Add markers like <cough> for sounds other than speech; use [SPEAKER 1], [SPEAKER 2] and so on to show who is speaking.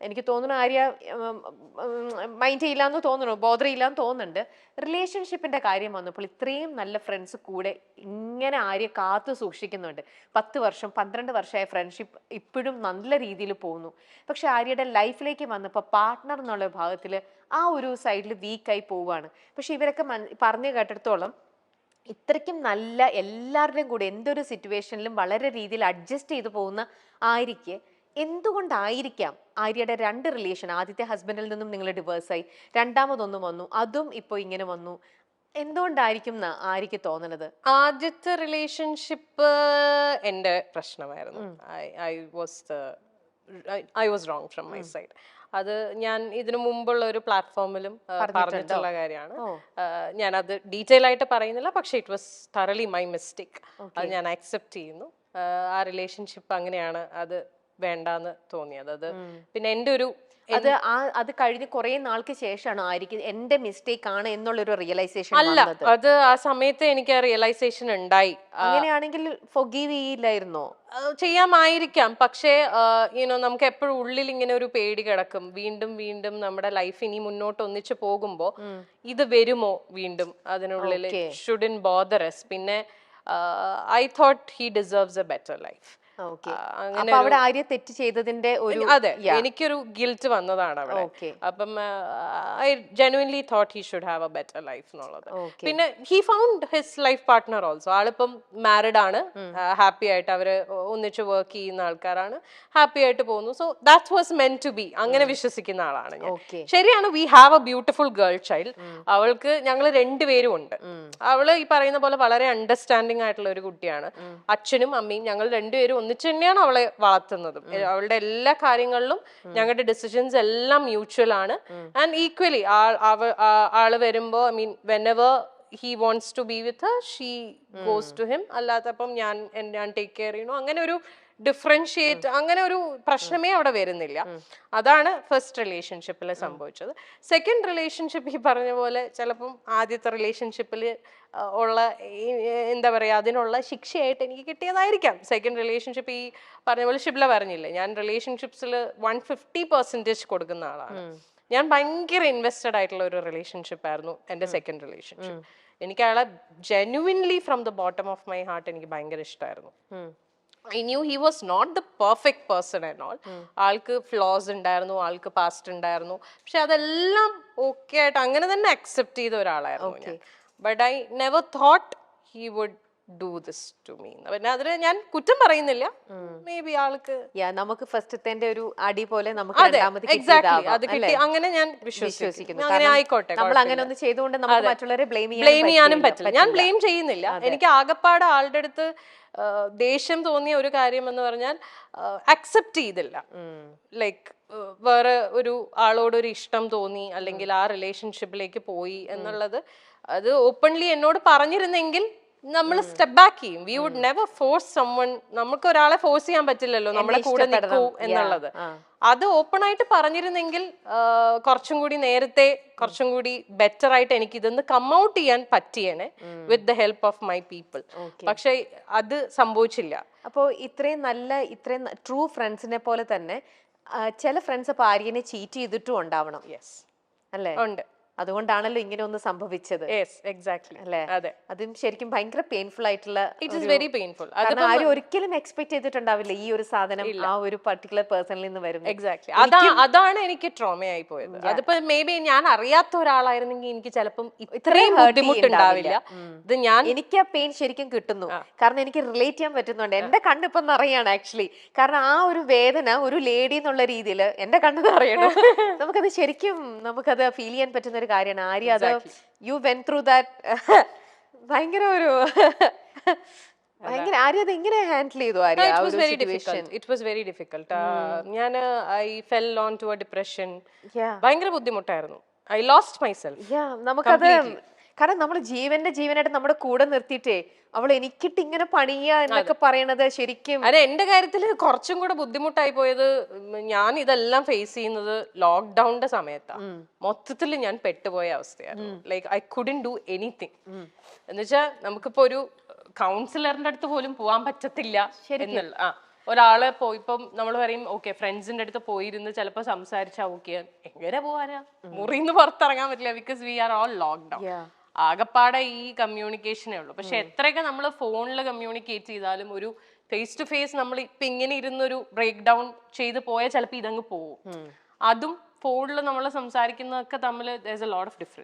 [SPEAKER 1] എനിക്ക് തോന്നുന്നു ആര്യ മൈൻഡ് ചെയ്യില്ലാന്ന് തോന്നുന്നു ബോധർ ഇല്ലാന്ന് തോന്നുന്നുണ്ട്. റിലേഷൻഷിപ്പിന്റെ കാര്യം വന്നപ്പോൾ ഇത്രയും നല്ല ഫ്രണ്ട്സ് കൂടെ ഇങ്ങനെ ആര്യ കാത്തു സൂക്ഷിക്കുന്നുണ്ട്. പത്ത് വർഷം പന്ത്രണ്ട് വർഷമായ ഫ്രണ്ട്ഷിപ്പ് ഇപ്പോഴും നല്ല രീതിയിൽ പോകുന്നു. പക്ഷെ ആര്യയുടെ ലൈഫിലേക്ക് വന്നപ്പോൾ പാർട്ട്ണർ എന്നുള്ള ഭാഗത്തിൽ ആ ഒരു സൈഡിൽ വീക്കായി പോവുകയാണ്. പക്ഷെ ഇവരൊക്കെ മൻ- പറഞ്ഞു കേട്ടിടത്തോളം ഇത്രയ്ക്കും നല്ല എല്ലാവരുടെയും കൂടെ എന്തൊരു സിറ്റുവേഷനിലും വളരെ രീതിയിൽ അഡ്ജസ്റ്റ് ചെയ്തു പോകുന്ന ആര്യയ്ക്ക് എന്തുകൊണ്ടായിരിക്കാം ആര്യയുടെ രണ്ട് റിലേഷൻ ആദ്യത്തെ ഹസ്ബൻഡിൽ നിന്നും നിങ്ങൾ ഡിവേഴ്സായി രണ്ടാമതൊന്നും വന്നു അതും ഇപ്പോൾ ഇങ്ങനെ വന്നു? എന്തുകൊണ്ടായിരിക്കും എന്ന് ആര്യക്ക് തോന്നണത്?
[SPEAKER 2] ആദ്യത്തെ റിലേഷൻഷിപ്പ് എന്റെ പ്രശ്നമായിരുന്നു. I was I was wrong from my side അത് ഞാൻ ഇതിനു മുമ്പുള്ള ഒരു പ്ലാറ്റ്ഫോമിലും പറഞ്ഞിട്ടുള്ള കാര്യമാണ്. ഞാൻ അത് ഡീറ്റെയിൽ ആയിട്ട് പറയുന്നില്ല പക്ഷെ it was thoroughly my mistake അത് ഞാൻ അക്സെപ്റ്റ് ചെയ്യുന്നു. ആ, ആ റിലേഷൻഷിപ്പ് അങ്ങനെയാണ് അത് വേണ്ടാന്ന് തോന്നിയത്. അത് പിന്നെ എന്റെ ഒരു
[SPEAKER 1] അത് ആ അത് കഴിഞ്ഞ് കുറെ നാൾക്ക് ശേഷമാണ് ആയിരിക്കും എന്റെ മിസ്റ്റേക്ക് ആണ് എന്നുള്ളൊരു റിയലൈസേഷൻ
[SPEAKER 2] അല്ല അത് ആ സമയത്ത് എനിക്ക് ആ റിയലൈസേഷൻ ഉണ്ടായി.
[SPEAKER 1] അങ്ങനെയാണെങ്കിൽ ഫൊഗീവ് ചെയ്യില്ലായിരുന്നോ?
[SPEAKER 2] ചെയ്യാമായിരിക്കാം. പക്ഷേ യുനോ നമുക്ക് എപ്പോഴും ഉള്ളിൽ ഇങ്ങനെ ഒരു പേടി കിടക്കും. വീണ്ടും വീണ്ടും നമ്മുടെ ലൈഫ് ഇനി മുന്നോട്ട് ഒന്നിച്ചു പോകുമ്പോ ഇത് വരുമോ വീണ്ടും അതിനുള്ളിൽ. ഷുഡിൻ ബോദറസ് പിന്നെ I thought he deserves a better life അങ്ങനെ
[SPEAKER 1] അവിടെ ആര്യ തെറ്റ് ചെയ്തതിന്റെ ഒരു
[SPEAKER 2] അതെ എനിക്കൊരു ഗിൽറ്റ് വന്നതാണ് അവിടെ. അപ്പം I genuinely thought he should have a better life എന്നുള്ളത്. പിന്നെ he found his life partner also ആളിപ്പം married ആണ്. ഹാപ്പി ആയിട്ട് അവർ ഒന്നിച്ച് വർക്ക് ചെയ്യുന്ന ആൾക്കാരാണ്. ഹാപ്പി ആയിട്ട് പോകുന്നു. So that was meant to be അങ്ങനെ വിശ്വസിക്കുന്ന ആളാണ് ഞാൻ. ശരിയാണ് we have a beautiful girl child അവൾക്ക് ഞങ്ങൾ രണ്ടുപേരും ഉണ്ട്. അവൾ ഈ പറയുന്ന പോലെ വളരെ അണ്ടർസ്റ്റാൻഡിങ് ആയിട്ടുള്ള ഒരു കുട്ടിയാണ്. അച്ഛനും അമ്മയും ഞങ്ങൾ രണ്ടുപേരും ഒന്നിച്ച് തന്നെയാണ് അവളെ വളർത്തുന്നതും. അവളുടെ എല്ലാ കാര്യങ്ങളിലും ഞങ്ങളുടെ ഡിസിഷൻസ് എല്ലാം മ്യൂച്വൽ ആണ്. ആൻഡ് ഈക്വലി ആൾ വരുമ്പോ I mean whenever he wants to be with she goes to him അല്ലാത്തപ്പം ഞാൻ ഞാൻ ടേക്ക് കെയർ ചെയ്യണു അങ്ങനെ ഒരു ഡിഫറൻഷിയേറ്റ് അങ്ങനെ ഒരു പ്രശ്നമേ അവിടെ വരുന്നില്ല. അതാണ് ഫസ്റ്റ് റിലേഷൻഷിപ്പിൽ സംഭവിച്ചത്. സെക്കൻഡ് റിലേഷൻഷിപ്പ് ഈ പറഞ്ഞ പോലെ ചിലപ്പം ആദ്യത്തെ റിലേഷൻഷിപ്പിൽ ഉള്ള എന്താ പറയുക അതിനുള്ള ശിക്ഷയായിട്ട് എനിക്ക് കിട്ടിയതായിരിക്കാം. സെക്കൻഡ് റിലേഷൻഷിപ്പ് ഈ പറഞ്ഞ പോലെ ഷിബ്ല പറഞ്ഞില്ലേ ഞാൻ റിലേഷൻഷിപ്സിൽ വൺ ഫിഫ്റ്റി പെർസെന്റേജ് കൊടുക്കുന്ന ആളാണ്. ഞാൻ ഭയങ്കര ഇൻവെസ്റ്റഡ് ആയിട്ടുള്ള ഒരു റിലേഷൻഷിപ്പ് ആയിരുന്നു എന്റെ സെക്കൻഡ് റിലേഷൻഷിപ്പ് എനിക്ക് അയാളെ genuinely from the bottom of my heart എനിക്ക് ഭയങ്കര ഇഷ്ടമായിരുന്നു I knew he was not the perfect person and all ആൾക്ക് ഫ്ലോസ് ഉണ്ടായിരുന്നു ആൾക്ക് പാസ്റ്റ് ഉണ്ടായിരുന്നു. പക്ഷെ അതെല്ലാം ഓക്കെ ആയിട്ട് അങ്ങനെ തന്നെ അക്സെപ്റ്റ് ചെയ്ത ഒരാളായിരുന്നു but I never thought he would do this to me പിന്നെ അതിന് ഞാൻ കുറ്റം പറയുന്നില്ല. മേ ബി ആൾക്ക്
[SPEAKER 1] നമുക്ക് ഫസ്റ്റത്തെ ഒരു അടി പോലെ നമുക്ക്
[SPEAKER 2] അതെ കിട്ടി അങ്ങനെ ഞാൻ വിശ്വസിക്കുന്നു. അങ്ങനെ ആയിക്കോട്ടെ
[SPEAKER 1] നമ്മൾ അങ്ങനെ ഒന്ന് ചെയ്തുകൊണ്ട് നമുക്ക് മറ്റുള്ളവരെ ബ്ലെയിം
[SPEAKER 2] ബ്ലെയിം ചെയ്യാനും പറ്റില്ല. ഞാൻ ബ്ലെയിം ചെയ്യുന്നില്ല. എനിക്ക് ആകപ്പാട് ആളുടെ അടുത്ത് ദേഷ്യം തോന്നിയ ഒരു കാര്യം എന്ന് പറഞ്ഞാൽ അക്സെപ്റ്റ് ചെയ്തില്ല. ലൈക്ക് വേറെ ഒരു ആളോട് ഒരു ഇഷ്ടം തോന്നി അല്ലെങ്കിൽ ആ റിലേഷൻഷിപ്പിലേക്ക് പോയി എന്നുള്ളത് അത് ഓപ്പൺലി എന്നോട് പറഞ്ഞിരുന്നെങ്കിൽ നമ്മൾ സ്റ്റെപ്പ് ബാക്ക് ചെയ്യും. We would never force someone നമുക്ക് ഒരാളെ ഫോഴ്സ് ചെയ്യാൻ പറ്റില്ലല്ലോ നമ്മളെ കൂടെ നിൽക്കൂ എന്നുള്ളത്. അത് ഓപ്പൺ ആയിട്ട് പറഞ്ഞിരുന്നെങ്കിൽ കുറച്ചും കൂടി നേരത്തെ കുറച്ചും കൂടി ബെറ്റർ ആയിട്ട് എനിക്ക് ഇതൊന്ന് കം ഔട്ട് ചെയ്യാൻ പറ്റിയേനെ with the help of my people പക്ഷെ അത് സംഭവിച്ചില്ല.
[SPEAKER 1] അപ്പോൾ ഇത്രയും നല്ല ഇത്രയും ട്രൂ ഫ്രണ്ട്സിനെ പോലെ തന്നെ ചില ഫ്രണ്ട്സ് അപ്പോൾ ആര്യനെ ചീറ്റ് ചെയ്തിട്ടും ഉണ്ടാവണം.
[SPEAKER 2] യെസ്
[SPEAKER 1] അല്ലേ?
[SPEAKER 2] ഉണ്ട്.
[SPEAKER 1] അതുകൊണ്ടാണല്ലോ ഇങ്ങനെ ഒന്ന് സംഭവിച്ചത്
[SPEAKER 2] എക്സാക്ട്ലി
[SPEAKER 1] അല്ലേ?
[SPEAKER 2] അതെ.
[SPEAKER 1] അതും ശരിക്കും ഭയങ്കര പെയിൻഫുൾ ആയിട്ടുള്ള
[SPEAKER 2] ഇറ്റ് ഇസ് വെരി പെയിൻഫുൾ
[SPEAKER 1] ആരും ഒരിക്കലും എക്സ്പെക്ട് ചെയ്തിട്ടുണ്ടാവില്ല ഈ ഒരു സാധനം ആ ഒരു പർട്ടിക്കുലർ പേഴ്സണിൽ നിന്ന് വരും
[SPEAKER 2] എക്സാക്ട്ലി അതാ അതാണ് എനിക്ക് ട്രോമയായി പോയത്. അതിപ്പോ മേ ബി ഞാൻ അറിയാത്ത ഒരാളായിരുന്നെങ്കിൽ എനിക്ക് ചിലപ്പം ഇത്രയും ബുദ്ധിമുട്ടുണ്ടാവില്ല. ഇത് ഞാൻ
[SPEAKER 1] എനിക്ക് ആ പെയിൻ ശരിക്കും കിട്ടുന്നു. കാരണം എനിക്ക് റിലേറ്റ് ചെയ്യാൻ പറ്റുന്നുണ്ട്. എന്റെ കണ്ണിപ്പം നിറയാണ് ആക്ച്വലി കാരണം ആ ഒരു വേദന ഒരു ലേഡി എന്നുള്ള രീതിയിൽ എന്റെ കണ്ണ് നിറയണം. <laughs> നമുക്കത് ശരിക്കും നമുക്കത് ഫീൽ ചെയ്യാൻ പറ്റുന്ന ഒരു കാര്യമാണ്. ആര്യ അത് യു വെൻ ത്രൂ ദാറ്റ് ഭയങ്കര ഒരു <laughs> ഭയങ്കര ആര്യ അത് എങ്ങനെ ഹാൻഡിൽ ചെയ്തു Arya
[SPEAKER 2] it was very difficult it was very difficult ഞാൻ I fell on to a depression. ഭയങ്കര ബുദ്ധിമുട്ടായിരുന്നു. ഐ ലോസ്റ്റ് മൈസെൽഫ്
[SPEAKER 1] നമുക്കത് കാരണം നമ്മൾ ജീവന്റെ ജീവനായിട്ട് നമ്മുടെ കൂടെ നിർത്തിയിട്ടേ അവൾ എനിക്കിട്ട് ഇങ്ങനെ പണിയ എന്നൊക്കെ പറയണത് ശരിക്കും
[SPEAKER 2] അതെ എന്റെ കാര്യത്തിൽ കുറച്ചും കൂടെ ബുദ്ധിമുട്ടായി പോയത് ഞാൻ ഇതെല്ലാം ഫേസ് ചെയ്യുന്നത് ലോക്ക്ഡൌണിന്റെ സമയത്താണ് മൊത്തത്തിൽ ഞാൻ പെട്ടുപോയ അവസ്ഥയായിരുന്നു. Like I couldn't do anything എന്നുവെച്ചാൽ നമുക്കിപ്പോ ഒരു കൗൺസിലറിന്റെ അടുത്ത് പോലും പോവാൻ പറ്റത്തില്ല എന്നുള്ള ആ ഒരാളെ പോയി ഇപ്പം നമ്മൾ പറയും ഓക്കെ ഫ്രണ്ട്സിന്റെ അടുത്ത് പോയിരുന്ന് ചിലപ്പോൾ സംസാരിച്ചാ ഓക്കെ എങ്ങനെ പോവാനാ? മുറിന്ന് പുറത്തിറങ്ങാൻ പറ്റില്ല because we are all lockdown. ആകപ്പാടെ ഈ കമ്മ്യൂണിക്കേഷനേ ഉള്ളൂ. പക്ഷെ എത്രയൊക്കെ നമ്മൾ ഫോണിൽ കമ്മ്യൂണിക്കേറ്റ് ചെയ്താലും ഒരു ഫേസ് ടു ഫേസ് നമ്മൾ ഇപ്പൊ ഇങ്ങനെ ഇരുന്നൊരു ബ്രേക്ക് ഡൗൺ ചെയ്ത് പോയാൽ ചിലപ്പോൾ ഇതങ്ങ് പോവും. അതും ഫോണിൽ നമ്മൾ സംസാരിക്കുന്നതൊക്കെ തമ്മിൽ എ ലോട്ട് ഓഫ് ഡിഫറൻസ്